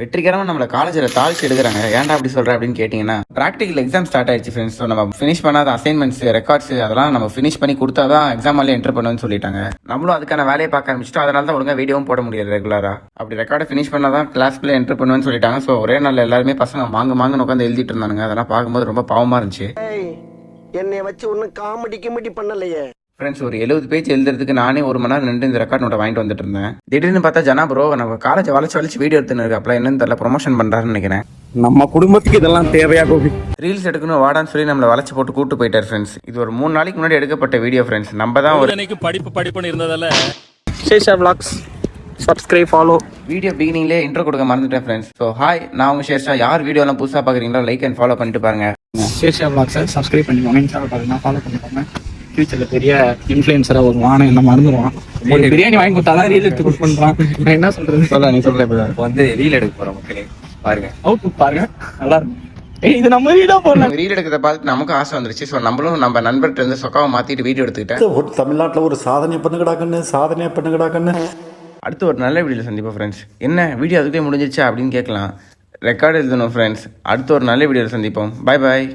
வெற்றிகரமாக நம்மளை காலேஜில் தாழ்ச்சி எடுக்கிறாங்க. ஏன்டா அப்படி சொல்கிற அப்படின்னு கேட்டிங்கன்னா ப்ராக்டிக்கல் எக்ஸாம் ஸ்டார்ட் ஆயிடுச்சு ஃப்ரெண்ட்ஸ் ஸோ நம்ம ஃபினிஷ் பண்ணாத அசைன்மெண்ட்ஸ் ரெக்கார்ட்ஸ் அதெல்லாம் நம்ம ஃபினிஷ் பண்ணி கொடுத்தா தான் எக்ஸாம் என்டர் பண்ணணும்னு சொல்லிட்டாங்க. நம்மளும் அதுக்கான வேலையை பார்க்க ஆரம்பிச்சிட்டோம். அதனால தான் ஒழுங்காக வீடியோவும் போட முடியாது ரெகுலராக அப்படி ரெக்கார்டை ஃபினிஷ் பண்ணால் தான் கிளாஸ்க்குள்ளே என்டர் பண்ணுவேன்னு சொல்லிட்டாங்க. ஸோ ஒரே நாள் எல்லாருமே பசங்க மாங்க மாங்கன்னு உட்காந்து எழுதிட்டு இருந்தானுங்க. அதெல்லாம் பார்க்கும்போது ரொம்ப பாவமாக இருந்துச்சு. என்னை வச்சு ஒன்றும் காமெடி கிமெடி பண்ணலையே. ஃப்ரெண்ட்ஸ் ஒரு எழுபது பேஜ் எழுதுறதுக்கு நானே ஒரு மணி நேரம் நின்று இந்த ரெக்கார்ட் நோட்டை வாங்கிட்டு வந்துட்டு இருந்தேன். திடீர்னு பார்த்தா ஜனா ப்ரோ நம்ம காலேஜ் வளைச்சு வளைச்சு வீடியோ எடுத்துன்னு இருக்கு அப்பலாம் என்னன்னு தெரியல ப்ரொமோஷன் பண்ணுறாருன்னு நினைக்கிறேன். நம்ம குடும்பத்துக்கு இதெல்லாம் தேவையா கோபி? ரீல்ஸ் எடுக்கணும் வாடான்னு சொல்லி நம்மளை வளைச்சு போட்டு கூட்டு போயிட்டார் ஃப்ரெண்ட்ஸ் இது ஒரு மூணு நாளைக்கு முன்னாடி எடுக்கப்பட்ட வீடியோ ஃப்ரெண்ட்ஸ் நம்ம தான் ஒரு படிப்பு படிப்புன்னு இருந்ததால. Sesha vlogs. Subscribe follow video பிகினிங்லேயே intro கொடுக்க மறந்துட்டேன் ஃப்ரெண்ட்ஸ் ஸோ ஹாய் நான் உங்க ஷேர்ஷா. யார் வீடியோலாம் புதுசாக பார்க்குறீங்களோ லைக் அண்ட் ஃபாலோ பண்ணிட்டு பாருங்க. சேஷா vlogs. சப்ஸ்கிரைப் பண்ணிக்கோங்க. இன்ஸ்டாவில் பாருங்க. ஃபாலோ பண்ணிக்கோங்க. ஃபியூச்சரில் பெரிய இன்ஃப்ளூயன்சராக வருவான் என்ன மறந்துடுவான் ஒரு பிரியாணி வாங்கி கொடுத்தாதான் ரீல் எடுத்து குக் பண்ணுறான் நான் என்ன சொல்றது? சொல்ல நீ இப்போ வந்து ரீல் எடுக்க போறோம் மக்களே பாருங்க. அவுட்புட் பாருங்க. நல்லா இருக்கும் ஏய் இது நம்ம வீடா போடலாம். ரீல் எடுக்கிறத பார்த்துட்டு நமக்கும் ஆசை வந்துருச்சு. ஸோ நம்மளும் நம்ம நண்பர்கிட்ட இருந்து சொக்காவை மாற்றிட்டு வீடியோ எடுத்துக்கிட்டேன். ஒரு தமிழ்நாட்டில் ஒரு சாதனை பண்ணுங்கடா கண்ணு சாதனையா பண்ணுங்கடா கண்ணு. அடுத்து ஒரு நல்ல வீடியோவில் சந்திப்போம் ஃப்ரெண்ட்ஸ் என்ன? வீடியோ அதுக்கே முடிஞ்சிருச்சா அப்படின்னு கேட்கலாம். ரெக்கார்டு எழுதணும் ஃப்ரெண்ட்ஸ் அடுத்து ஒரு நல்ல வீடியோவில் சந்திப்போம். Bye bye